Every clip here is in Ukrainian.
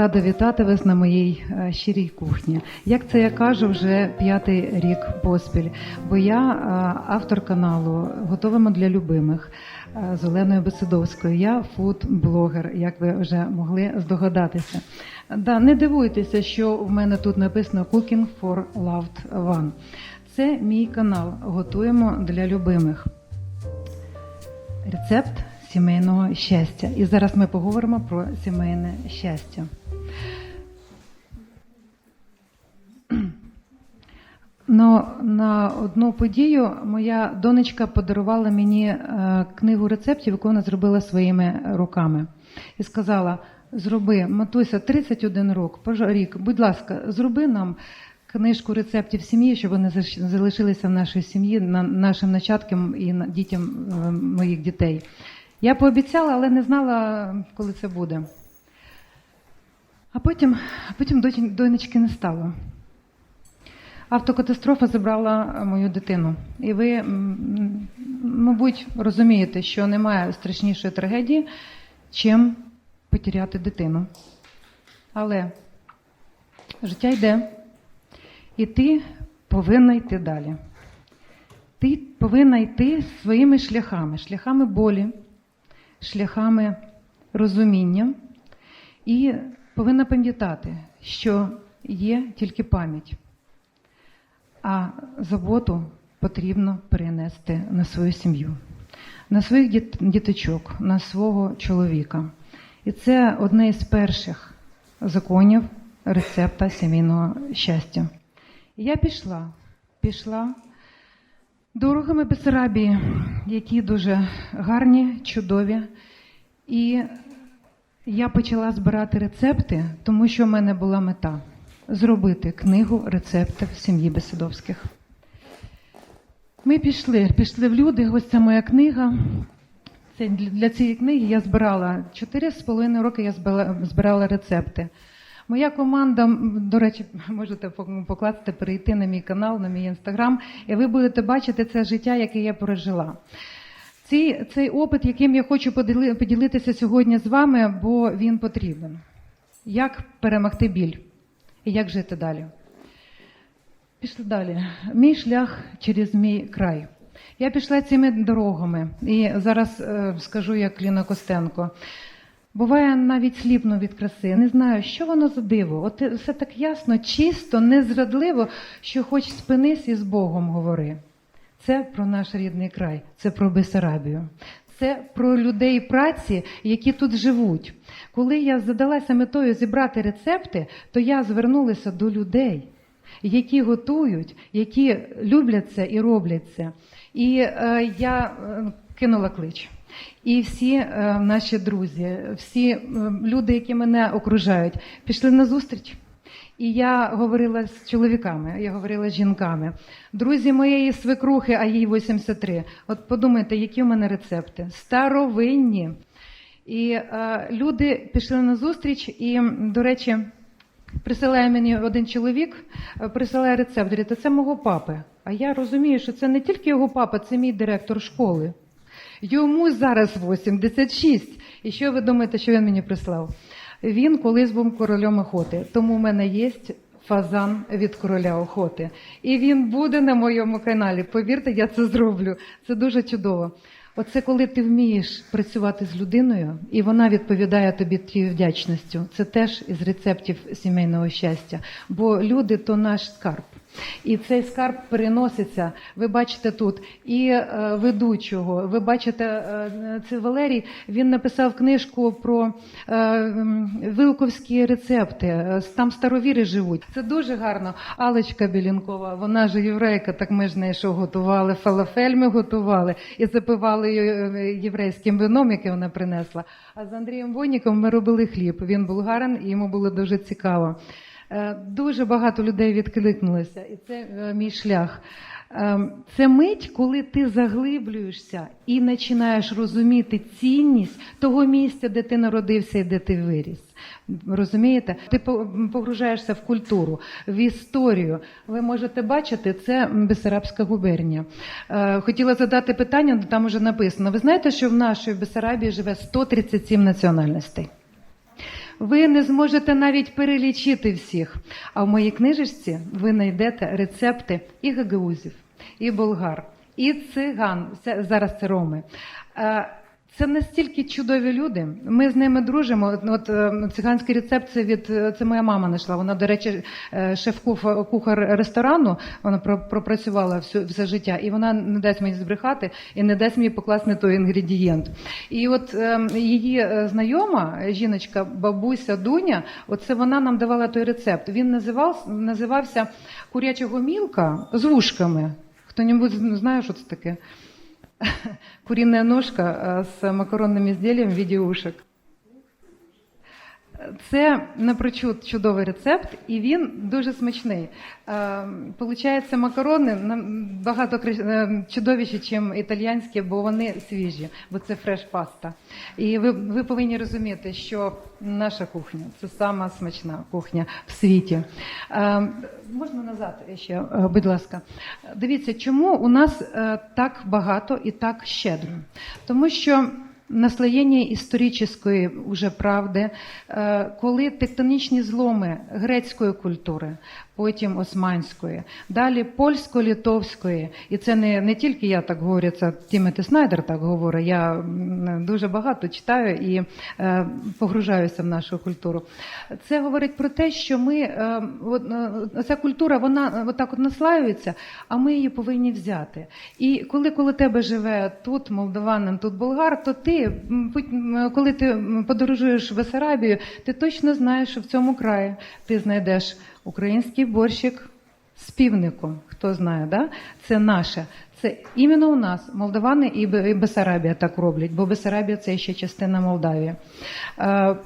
Рада вітати вас на моїй е, щирій кухні. Як це я кажу, вже п'ятий рік поспіль, бо я е, автор каналу Готовимо для любимих е, з Оленою Бесидовською. Я фуд-блогер, як ви вже могли здогадатися. Да, не дивуйтеся, що в мене тут написано Cooking for Loved One. Це мій канал. Готуємо для любимих. Рецепт сімейного щастя. І зараз ми поговоримо про сімейне щастя. Но на одну подію моя донечка подарувала мені е, книгу рецептів, яку вона зробила своїми руками. І сказала: зроби, матуся, 31 рок, рік, будь ласка, зроби нам книжку рецептів сім'ї, щоб вони залишилися в нашій сім'ї, на нашим нащадкам і дітям е, моїх дітей. Я пообіцяла, але не знала, коли це буде. А потім, а потім донечки не стало. Автокатастрофа забрала мою дитину. І ви, мабуть, розумієте, що немає страшнішої трагедії, чим потеряти дитину. Але життя йде, і ти повинна йти далі. Ти повинна йти своїми шляхами, шляхами болі, шляхами розуміння, і повинна пам'ятати, що є тільки пам'ять. А заботу потрібно перенести на свою сім'ю, на своїх діт- діточок, на свого чоловіка. І це одне із перших законів рецепта сімейного щастя. Я пішла, пішла дорогами Бесарабії, які дуже гарні, чудові. І я почала збирати рецепти, тому що в мене була мета зробити книгу рецептів сім'ї Бесидовських. Ми пішли, пішли в люди. Ось це моя книга. Це для цієї книги я збирала 4,5 роки я збирала рецепти. Моя команда, до речі, можете покласти, перейти на мій канал, на мій інстаграм, і ви будете бачити це життя, яке я прожила. Цей, цей опит, яким я хочу поділи- поділитися сьогодні з вами, бо він потрібен. Як перемогти біль і як жити далі? Пішли далі. Мій шлях через мій край. Я пішла цими дорогами, і зараз е, скажу як Ліна Костенко. Буває навіть сліпно від краси. Не знаю, що воно за диво. От все так ясно, чисто, незрадливо, що хоч спинись і з Богом говори. Це про наш рідний край, це про Бесарабію. Це про людей праці, які тут живуть. Коли я задалася метою зібрати рецепти, то я звернулася до людей, які готують, які люблять це і роблять це. І е, я е, кинула клич. І всі е, наші друзі, всі е, люди, які мене окружають, пішли на зустріч. І я говорила з чоловіками, я говорила з жінками. Друзі моєї свекрухи, а їй 83. От подумайте, які в мене рецепти? Старовинні. І е, люди пішли на зустріч, і, до речі, присилає мені один чоловік, е, присилає рецепт. Говорить, це мого папи. А я розумію, що це не тільки його папа, це мій директор школи. Йому зараз 86. І що ви думаєте, що він мені прислав? Він колись був королем охоти, тому в мене є фазан від короля охоти. І він буде на моєму каналі. Повірте, я це зроблю. Це дуже чудово. Оце коли ти вмієш працювати з людиною, і вона відповідає тобі тією вдячністю. Це теж із рецептів сімейного щастя. Бо люди то наш скарб. І цей скарб переноситься. Ви бачите тут і е, ведучого. Ви бачите, е, це Валерій. Він написав книжку про е, вилковські рецепти. Там старовіри живуть. Це дуже гарно. Алечка Білінкова, вона ж єврейка. Так ми ж неї що готували. Фалафель ми готували і запивали єврейським вином, яке вона принесла. А з Андрієм Воніком ми робили хліб. Він булгарин, і йому було дуже цікаво. Е, Дуже багато людей відкликнулося, і це е, мій шлях. Е, Це мить, коли ти заглиблюєшся і починаєш розуміти цінність того місця, де ти народився і де ти виріс. Розумієте? Ти погружаєшся в культуру, в історію. Ви можете бачити, це Бесарабська губернія. Хотіла задати питання, але там вже написано. Ви знаєте, що в нашій Бесарабії живе 137 національностей? Ви не зможете навіть перелічити всіх. А в моїй книжечці ви знайдете рецепти і гагаузів, і болгар, і циган. Зараз це роми. Це настільки чудові люди. Ми з ними дружимо. От, е, циганський рецепт це від е, це моя мама знайшла. Вона, до речі, е, шеф-кухар ресторану. Вона пропрацювала все, все життя, і вона не дасть мені збрехати і не дасть мені покласти той інгредієнт. І от її знайома жіночка, бабуся Дуня, оце вона нам давала той рецепт. Він називав, називався куряча гомілка з вушками. Хто-небудь знає, що це таке? Куриная ножка с макаронным изделием в виде ушок. Це напрочуд чудовий рецепт, і він дуже смачний. Е, Получається, макарони набагато е, чудовіші, ніж італійські, бо вони свіжі, бо це фреш паста. І ви, ви повинні розуміти, що наша кухня це сама смачна кухня в світі. Е, Можна назад ще, будь ласка. Дивіться, чому у нас так багато і так щедро? Тому що наслоєння історичної уже правди, е, коли тектонічні зломи грецької культури, потім османської, далі польсько-литовської, і це не, не тільки я так говорю, це Тімоті Снайдер так говорить. Я дуже багато читаю і е, погружаюся в нашу культуру. Це говорить про те, що ми е, е, ця культура вона отак от наслаюється, а ми її повинні взяти. І коли коло тебе живе тут молдаванин, тут болгар, то ти, коли ти подорожуєш в Бесарабію, ти точно знаєш, що в цьому краї ти знайдеш український борщик з півником. Хто знає, да? це наше. Це іменно у нас молдавани і Бесарабія так роблять, бо Бесарабія це ще частина Молдавії. Е,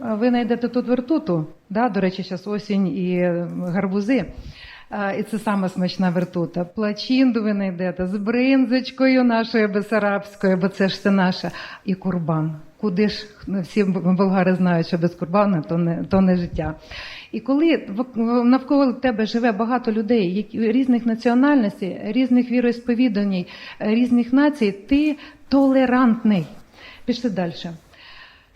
ви знайдете тут вертуту, да? до речі, зараз осінь і е, гарбузи. І це саме смачна вертута. Плачинду ви знайдете з бринзочкою нашою бесарабською, бо це ж все наше. І курбан. Куди ж ну, всі болгари знають, що без курбана то не, то не життя. І коли навколо тебе живе багато людей, які різних національностей, різних віросповідань, е, різних націй, ти толерантний. Пішли далі.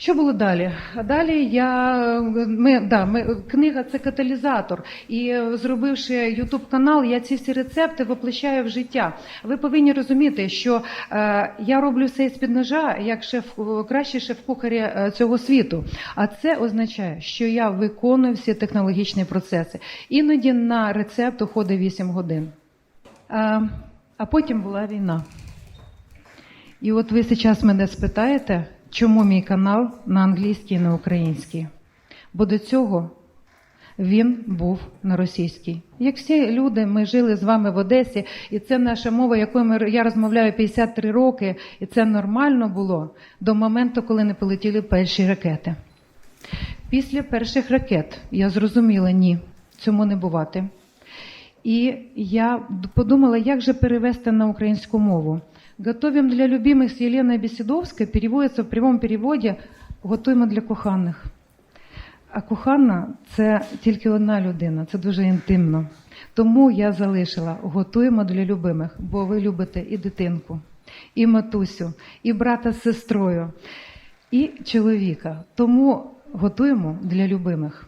Що було далі? Далі я ми, да, ми, книга це каталізатор. І е, зробивши Ютуб канал, я ці всі рецепти воплощаю в життя. Ви повинні розуміти, що е, я роблю все з під ножа як шеф кращий шеф-кухарі е, цього світу. А це означає, що я виконую всі технологічні процеси. Іноді на рецепт уходить 8 годин. А, а потім була війна. І от ви зараз мене спитаєте, чому мій канал на англійській і на українській. Бо до цього він був на російській. Як всі люди, ми жили з вами в Одесі, і це наша мова, якою ми, я розмовляю 53 роки, і це нормально було до моменту, коли не полетіли перші ракети. Після перших ракет я зрозуміла, ні, цьому не бувати. І я подумала, як же перевести на українську мову. Готовим для любимых с Еленой Беседовской переводится в прямому переводі готуємо для коханих. А кохана це тільки одна людина, це дуже інтимно. Тому я залишила готуємо для любимих, бо ви любите і дитинку, і матусю, і брата з сестрою, і чоловіка. Тому готуємо для любимих.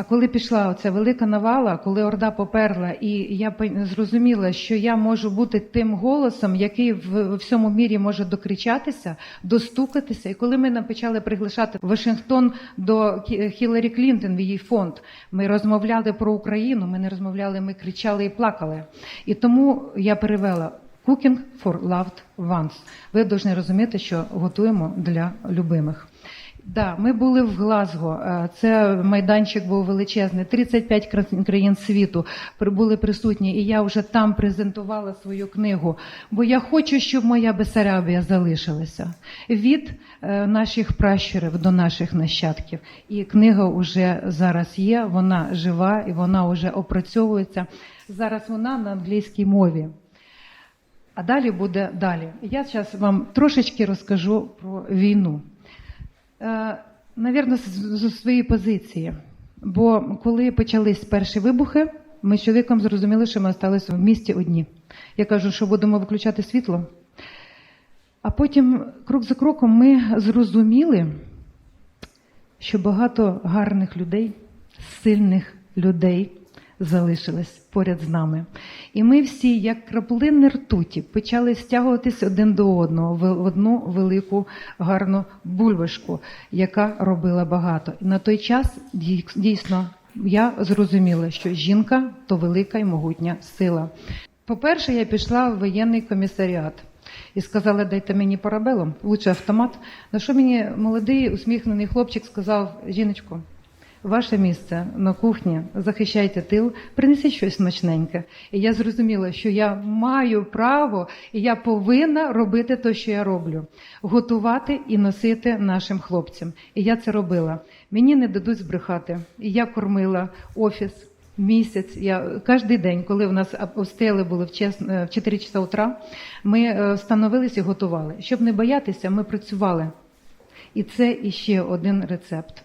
А коли пішла оця велика навала, коли Орда поперла, і я зрозуміла, що я можу бути тим голосом, який в всьому мірі може докричатися, достукатися. І коли ми нам почали приглашати Вашингтон до Хіларі Клінтон в її фонд, ми розмовляли про Україну, ми не розмовляли, ми кричали і плакали. І тому я перевела. Cooking for loved ones. Ви повинні розуміти, що готуємо для любимих. Да, ми були в Глазго. Е, Це майданчик був величезний. 35 кра- країн світу були присутні, і я вже там презентувала свою книгу. Бо я хочу, щоб моя Бесарабія залишилася від е, наших пращурів до наших нащадків. І книга вже зараз є. Вона жива і вона вже опрацьовується. Зараз вона на англійській мові. А далі буде далі. Я зараз вам трошечки розкажу про війну. Е, Навірно, з, з своєї позиції. Бо коли почались перші вибухи, ми з чоловіком зрозуміли, що ми залишилися в місті одні. Я кажу, що будемо виключати світло. А потім, крок за кроком, ми зрозуміли, що багато гарних людей, сильних людей залишились поряд з нами. І ми всі, як краплини ртуті, почали стягуватись один до одного в одну велику гарну бульбашку, яка робила багато. І на той час дійсно я зрозуміла, що жінка то велика і могутня сила. По-перше, я пішла в воєнний комісаріат і сказала, дайте мені парабелом, лучше автомат. На що мені молодий усміхнений хлопчик сказав, жіночко, ваше місце на кухні, захищайте тил, принесіть щось смачненьке. І я зрозуміла, що я маю право і я повинна робити те, що я роблю, готувати і носити нашим хлопцям. І я це робила. Мені не дадуть збрехати. І я кормила офіс. Місяць я кожен день, коли в нас обстріли були в час е, в 4 часа утра, ми е, становилися і готували. Щоб не боятися, ми працювали. І це іще один рецепт.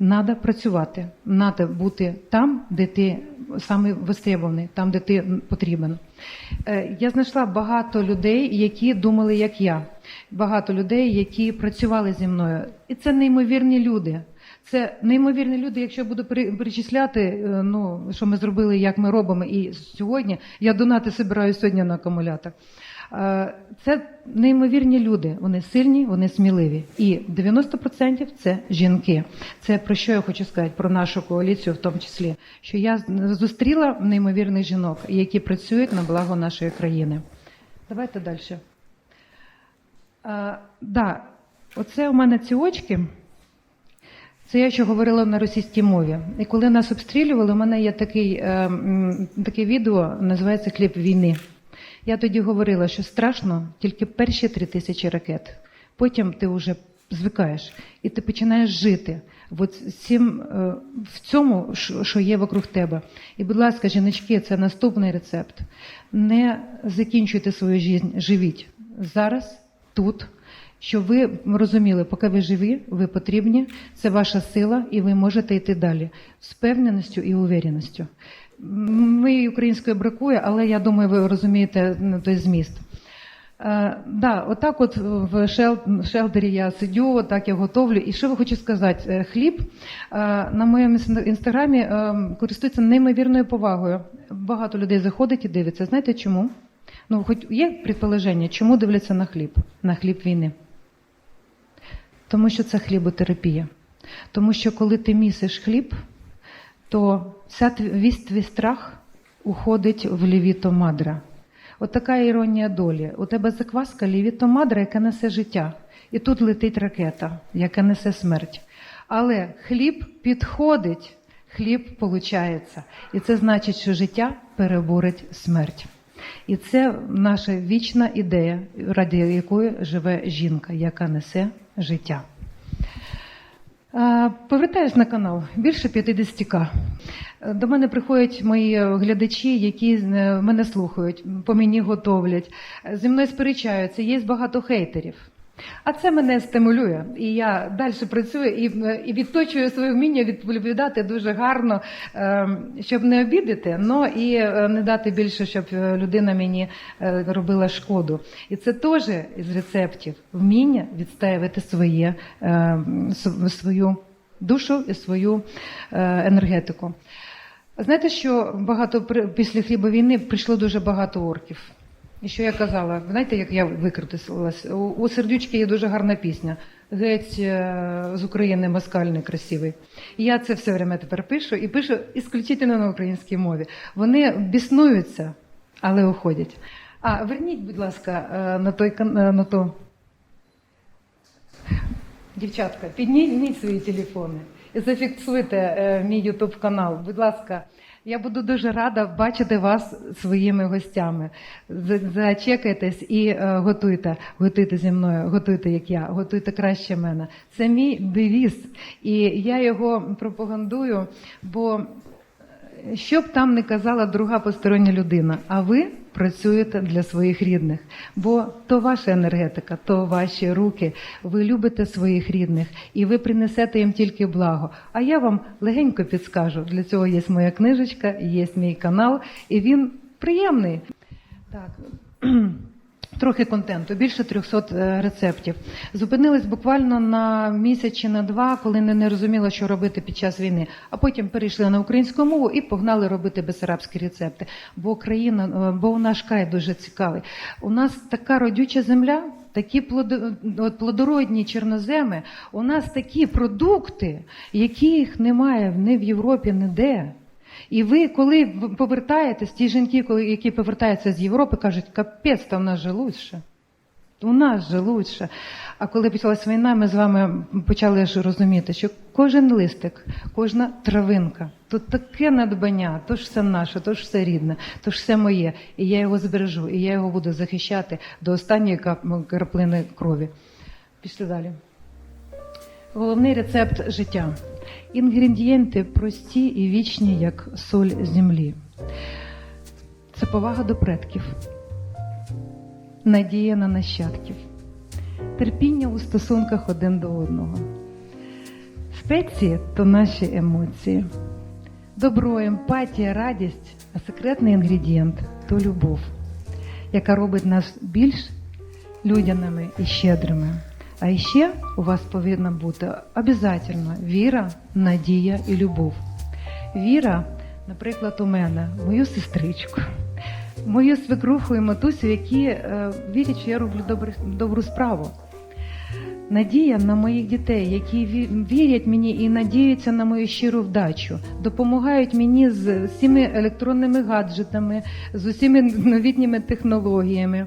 Надо працювати, надо бути там, де ти саме востребований, там, де ти потрібен. Е, Я знайшла багато людей, які думали, як я. Багато людей, які працювали зі мною. І це неймовірні люди. Це неймовірні люди, якщо я буду пере- перечисляти, е, ну, що ми зробили, як ми робимо, і сьогодні я донати збираю сьогодні на акумулятор. Е, Це неймовірні люди. Вони сильні, вони сміливі. І 90% це жінки. Це про що я хочу сказати про нашу коаліцію, в тому числі, що я зустріла неймовірних жінок, які працюють на благо нашої країни. Давайте далі. А, да, оце у мене ці очки. Це я ще говорила на російській мові. І коли нас обстрілювали, у мене є такий, е, таке відео, називається Кліп війни. Я тоді говорила, що страшно тільки перші три тисячі ракет. Потім ти вже звикаєш і ти починаєш жити от цим, е, в цьому, що є вокруг тебе. І, будь ласка, жіночки, це наступний рецепт. Не закінчуйте свою життя, живіть зараз, тут. Щоб ви розуміли, поки ви живі, ви потрібні, це ваша сила, і ви можете йти далі з впевненістю і увереністю. Моєї української бракує, але я думаю, ви розумієте ну, той зміст. Е, да, отак от в шел- шелтері я сидю, отак я готовлю. І що ви хочу сказати? Е, Хліб е, на моєму інстаграмі е, користується неймовірною повагою. Багато людей заходить і дивиться. Знаєте чому? Ну, хоч є предположення, чому дивляться на хліб, на хліб війни? Тому що це хліботерапія. Тому що коли ти місиш хліб, то весь твій страх уходить в лівіто мадра. От така іронія долі. У тебе закваска лівіто мадра, яка несе життя. І тут летить ракета, яка несе смерть. Але хліб підходить, хліб получається. І це значить, що життя переборить смерть. І це наша вічна ідея, ради якої живе жінка, яка несе життя. А, Повертаюсь на канал більше 50к. До мене приходять мої глядачі, які е, мене слухають, по мені готовлять, зі мною сперечаються. Є багато хейтерів. А це мене стимулює, і я далі працюю і, і відточую своє вміння відповідати дуже гарно, е, щоб не обідати, але і е, не дати більше, щоб е, людина мені робила шкоду. І це теж із рецептів вміння відстаювати своє, свою душу і свою енергетику. Знаєте, що багато після хлібовійни прийшло дуже багато орків. І що я казала? Знаєте, як я викрутилась? У, сердючки є дуже гарна пісня. Геть е, з України москальний красивий. І я це все время тепер пишу і пишу ісключительно на українській мові. Вони біснуються, але уходять. А верніть, будь ласка, е, на той е, на ту. Дівчатка, підніміть свої телефони і зафіксуйте мій Ютуб канал. Будь ласка, я буду дуже рада бачити вас своїми гостями. Зачекайтесь і е, готуйте, готуйте зі мною, готуйте як я, готуйте краще мене. Це мій девіз, і я його пропагандую, бо що б там не казала друга постороння людина, а ви працюєте для своїх рідних, бо то ваша енергетика, то ваші руки. Ви любите своїх рідних і ви принесете їм тільки благо. А я вам легенько підскажу. Для цього є моя книжечка, є мій канал, і він приємний. Так. Трохи контенту, більше 300 е, рецептів. Зупинились буквально на місяць чи на два, коли не, не розуміла, що робити під час війни. А потім перейшли на українську мову і погнали робити безарабські рецепти. Бо Україна, е, бо наш край дуже цікавий. У нас така родюча земля, такі плодо- плодородні чорноземи. У нас такі продукти, яких немає ні в Європі, ніде. І ви, коли повертаєтесь, ті жінки, коли, які повертаються з Європи, кажуть, капець, та в нас же лучше. У нас же лучше. А коли почалась війна, ми з вами почали ж розуміти, що кожен листик, кожна травинка, тут таке надбання, то ж все наше, то ж все рідне, то ж все моє. І я його збережу, і я його буду захищати до останньої краплини крові. Пішли далі. Головний рецепт життя. Інгредієнти прості і вічні, як соль землі. Це повага до предків, надія на нащадків, терпіння у стосунках один до одного. Спеції то наші емоції, добро, емпатія, радість, а секретний інгредієнт то любов, яка робить нас більш людяними і щедрими. А ще у вас повинна бути обов'язково віра, надія і любов. Віра, наприклад, у мене, мою сестричку, мою свекруху і матусю, які е, вірять, що я роблю добру, добру справу. Надія на моїх дітей, які вірять мені і надіються на мою щиру вдачу, допомагають мені з всіми електронними гаджетами, з усіми новітніми технологіями.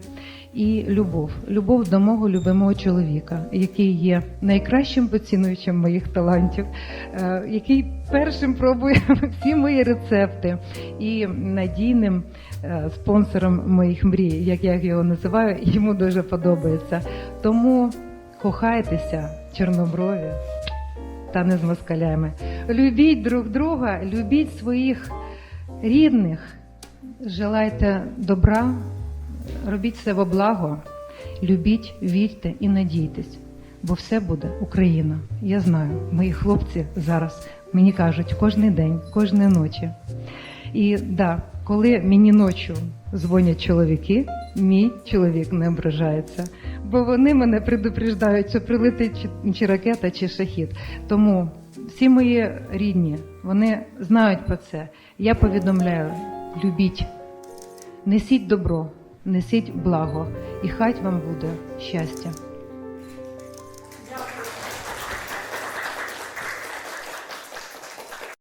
І любов, любов до мого любимого чоловіка, який є найкращим поцінуючим моїх талантів, е, який першим пробує всі мої рецепти і надійним е, спонсором моїх мрій, як я його називаю, йому дуже подобається. Тому кохайтеся, чорноброві, та не з москалями. Любіть друг друга, любіть своїх рідних, желайте добра, робіть все во благо, любіть, вірте і надійтесь, бо все буде Україна. Я знаю, мої хлопці зараз мені кажуть кожен день, кожної ночі. І да, коли мені ночі дзвонять чоловіки, мій чоловік не ображається, бо вони мене предупреждають, що прилетить чи, чи ракета, чи шахід. Тому всі мої рідні, вони знають про це. Я повідомляю: любіть, несіть добро, несіть благо, і хай вам буде щастя.